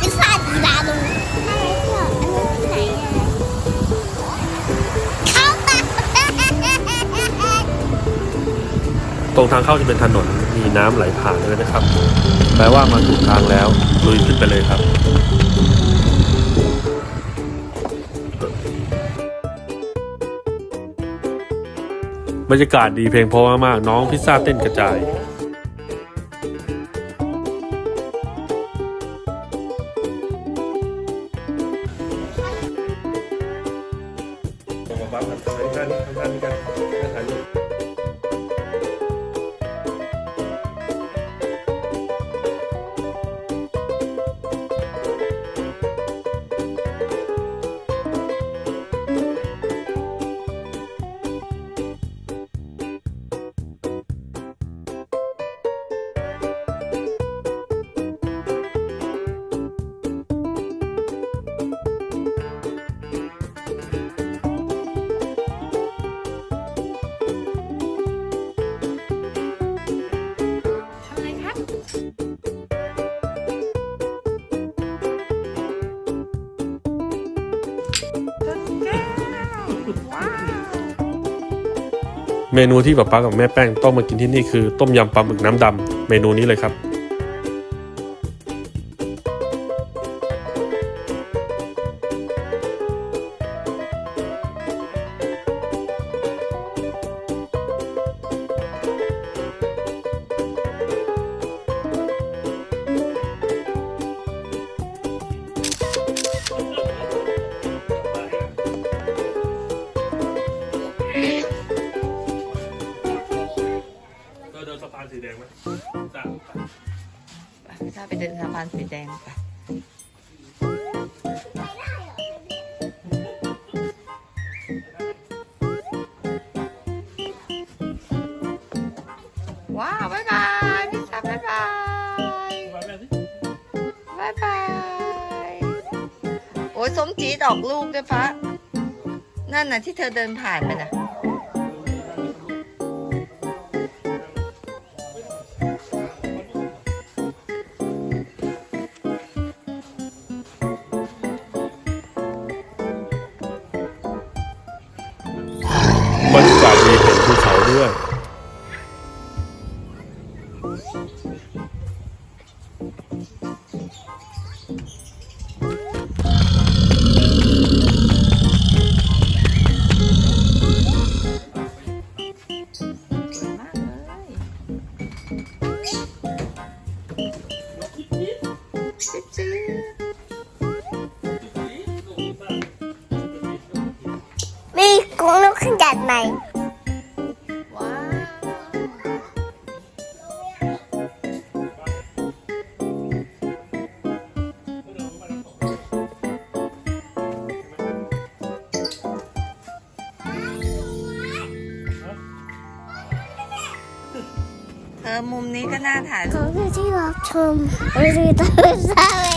พิซซ่าดีลาลงเที่ยวอันนี้ที่ไหนอะเข้ามาตรงทางเข้าจะเป็นถนนมีน้ำไหลผ่านด้วยนะครับ แปลว่ามาถูกทางแล้วลุยขึ้นไปเลยครับบรรยากาศดีเพลงเพราะมากๆน้องพิซซ่าเต้นกระจาย บ้าแบบทางด้านนี้ทางด้านนี้กัน เมนูที่ป๊าป๊ากับแม่แป้งต้องมากินที่นี่คือต้มยำปลาหมึกน้ำดำเมนูนี้เลยครับ สะพานสีแดงไหมจ้าถ้าไปเดินสะพานสีแดงไปว้าวบ๊ายบายพี่ซับบ๊ายบายบ๊ายบาย โอ้ยสมจีดออกลูกด้วยพระนั่นน่ะที่เธอเดินผ่านไปน่ะ ด้วยสวยมากเลยจิ๊บจิ๊บมีกุ้งลูกขึ้นจัดใหม่ เธอมุมนี้ก็น่าถ่ายขรูอปบคุณที่รับชมวันนี้ต้องสร้างเลย